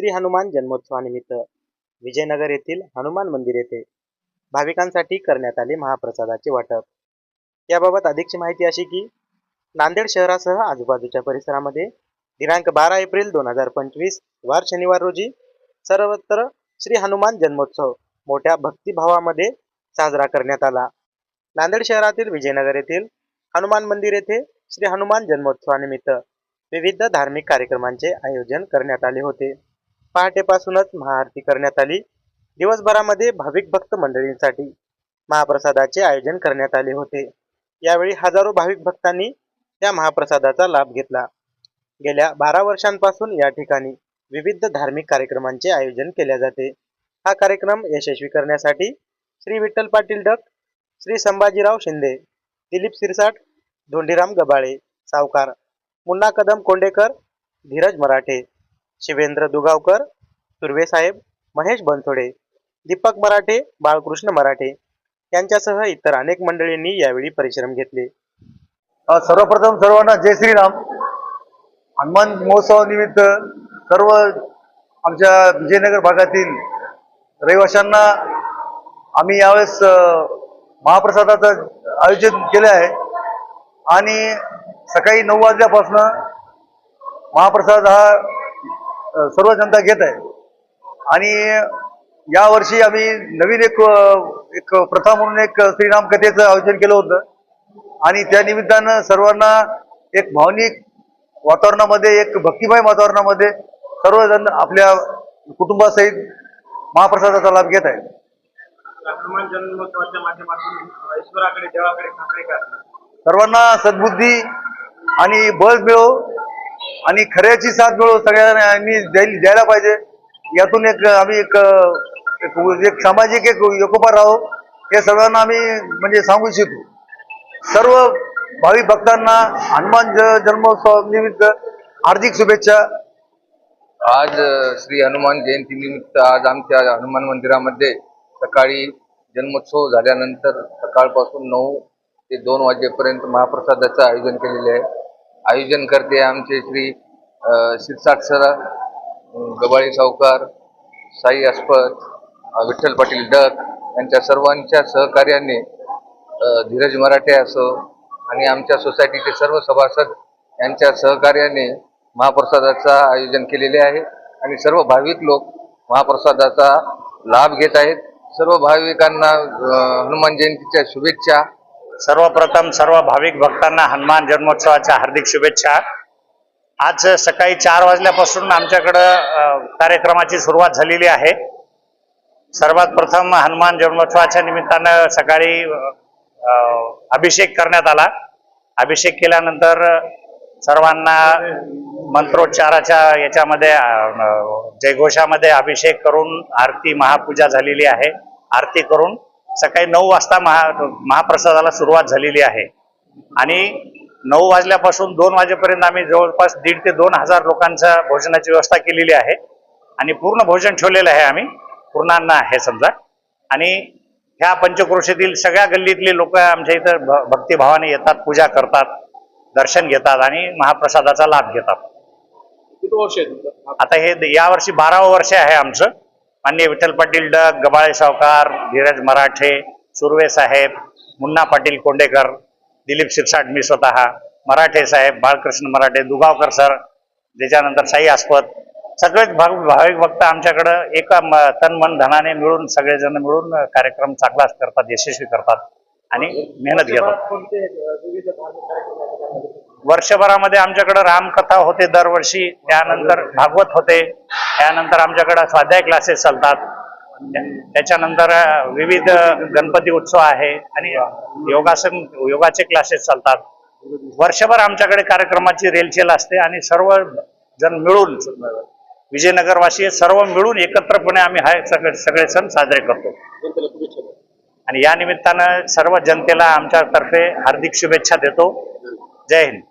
श्री हनुमान जन्मोत्सवानिमित्त विजयनगर येथील हनुमान मंदिर येथे भाविकांसाठी करण्यात आले महाप्रसादाचे वाटप. याबाबत अधिकची माहिती अशी की नांदेड शहरासह आजूबाजूच्या परिसरामध्ये दिनांक बारा एप्रिल दोन हजार पंचवीस वार शनिवार रोजी सर्वत्र श्री हनुमान जन्मोत्सव मोठ्या भक्तिभावामध्ये साजरा करण्यात आला. नांदेड शहरातील विजयनगर येथील हनुमान मंदिर येथे श्री हनुमान जन्मोत्सवानिमित्त विविध धार्मिक कार्यक्रमांचे आयोजन करण्यात आले होते. पहाटेपासूनच महाआरती करण्यात आली. दिवसभरामध्ये भाविक भक्त मंडळींसाठी महाप्रसादाचे आयोजन करण्यात आले होते. यावेळी हजारो भाविक भक्तांनी या महाप्रसादाचा लाभ घेतला. गेल्या बारा वर्षांपासून या ठिकाणी विविध धार्मिक कार्यक्रमांचे आयोजन केले जाते. हा कार्यक्रम यशस्वी करण्यासाठी श्री विठ्ठल पाटील डक श्री संभाजीराव शिंदे दिलीप सिरसाट धोंडीराम गबाळे सावकार मुन्ना कदम कोंडेकर धीरज मराठे शिवेंद्र दुगावकर सुर्वे साहेब महेश बनसोडे दीपक मराठे बाळकृष्ण मराठे यांच्यासह इतर अनेक मंडळींनी यावेळी परिश्रम घेतले. सर्वप्रथम सर्वांना जय श्रीराम. हनुमान महोत्सवानिमित्त सर्व आमच्या विजयनगर भागातील रहिवाशांना आम्ही यावेळेस महाप्रसादाचं आयोजन केले आहे. आणि सकाळी नऊ वाजल्यापासून महाप्रसाद हा सर्व जनता घेत आहे. आणि यावर्षी आम्ही नवीन एक एक प्रथा म्हणून एक श्रीराम कथेचं आयोजन केलं होतं. आणि त्या निमित्तानं सर्वांना एक भावनिक वातावरणामध्ये एक भक्तिमय वातावरणामध्ये सर्वजण आपल्या कुटुंबासहित महाप्रसादाचा लाभ घेत आहेत. हनुमान जन्मोत्सवाच्या माध्यमातून ईश्वराकडे देवाकडे खात्री करतात. सर्वांना सद्बुद्धी आणि बळ मिळो. आणि खऱ्याची साथ मिळो सगळ्यांनी द्यायला द्यायला पाहिजे. यातून एक आम्ही एक एक, एक सामाजिक एक एकोपा राहो. हे सर्वांना आम्ही म्हणजे सांगू इच्छितो. सर्व भाविक भक्तांना हनुमान ज- जन्मोत्सवानिमित्त हार्दिक शुभेच्छा. आज श्री हनुमान जयंतीनिमित्त आज आमच्या हनुमान मंदिरामध्ये सकाळी जन्मोत्सव झाल्यानंतर सकाळपासून नऊ ते दोन वाजेपर्यंत महाप्रसादाचं आयोजन केलेले आहे. आयोजन करते आमचे श्री अ, शिरसाट गबाळी सावकार साई अस्पत विठ्ठल पाटील डक यांच्या सर्वांच्या सहकार्याने धीरज मराठे असो आणि आमच्या सोसायटीचे सर्व सभासद यांच्या सहकार्याने महाप्रसादाचा आयोजन केलेले आहे आणि सर्व भाविक लोक महाप्रसादाचा लाभ घेत आहेत. सर्व भाविकांना हनुमान जयंतीच्या शुभेच्छा सर्वप्रथम सर्व भाविक भक्तांना हनुमान जन्मोत्सवाच्या हार्दिक शुभेच्छा. आज सकाळी चार वाजल्यापासून आमच्याकडं कार्यक्रमाची सुरुवात झालेली आहे. सर्वात प्रथम हनुमान जन्मोत्सवाच्या निमित्तानं सकाळी अभिषेक करण्यात आला. अभिषेक केल्यानंतर सर्वांना मंत्रोच्चाराच्या याच्यामध्ये जयघोषामध्ये अभिषेक करून आरती महापूजा झालेली आहे. आरती करून सकाळी नऊ वाजता महा महाप्रसादाला सुरुवात झालेली आहे. आणि नऊ वाजल्यापासून दोन वाजेपर्यंत आम्ही जवळपास दीड ते दोन हजार लोकांच्या भोजनाची व्यवस्था केलेली आहे. आणि पूर्ण भोजन ठेवलेलं आहे आम्ही. पूर्णान्न आहे समजा. आणि ह्या पंचक्रोशीतील सगळ्या गल्लीतले लोक आमच्या इथं भक्तिभावाने येतात पूजा करतात दर्शन घेतात आणि महाप्रसादाचा लाभ घेतात. आता हे यावर्षी बारावं वर्ष आहे आमचं. माननीय विठ्ठल पाटील डग गबाळे सावकार धीरज मराठे सुर्वे साहेब मुन्ना पाटील कोंडेकर दिलीप शिरसाट मी स्वतः मराठे साहेब बाळकृष्ण मराठे दुगावकर सर त्याच्यानंतर साई आस्पत सगळेच भाग भाविक भक्त आमच्याकडं एका म- तन मन धनाने मिळून सगळेजण मिळून कार्यक्रम चांगलाच करतात यशस्वी करतात आणि मेहनत घेतात. वर्षभरामध्ये आमच्याकडं रामकथा होते दरवर्षी त्यानंतर भागवत होते त्यानंतर आमच्याकडं स्वाध्याय क्लासेस चालतात. त्याच्यानंतर विविध गणपती उत्सव आहे आणि योगासन योगाचे क्लासेस चालतात. वर्षभर आमच्याकडे कार्यक्रमाची रेलचेल असते आणि सर्व जण मिळून विजयनगरवासी सर्व मिळून एकत्रपणे आम्ही हा सगळे सगळे सण साजरे करतो. आणि या निमित्तानं सर्व जनतेला आमच्यातर्फे हार्दिक शुभेच्छा देतो. जय हिंद.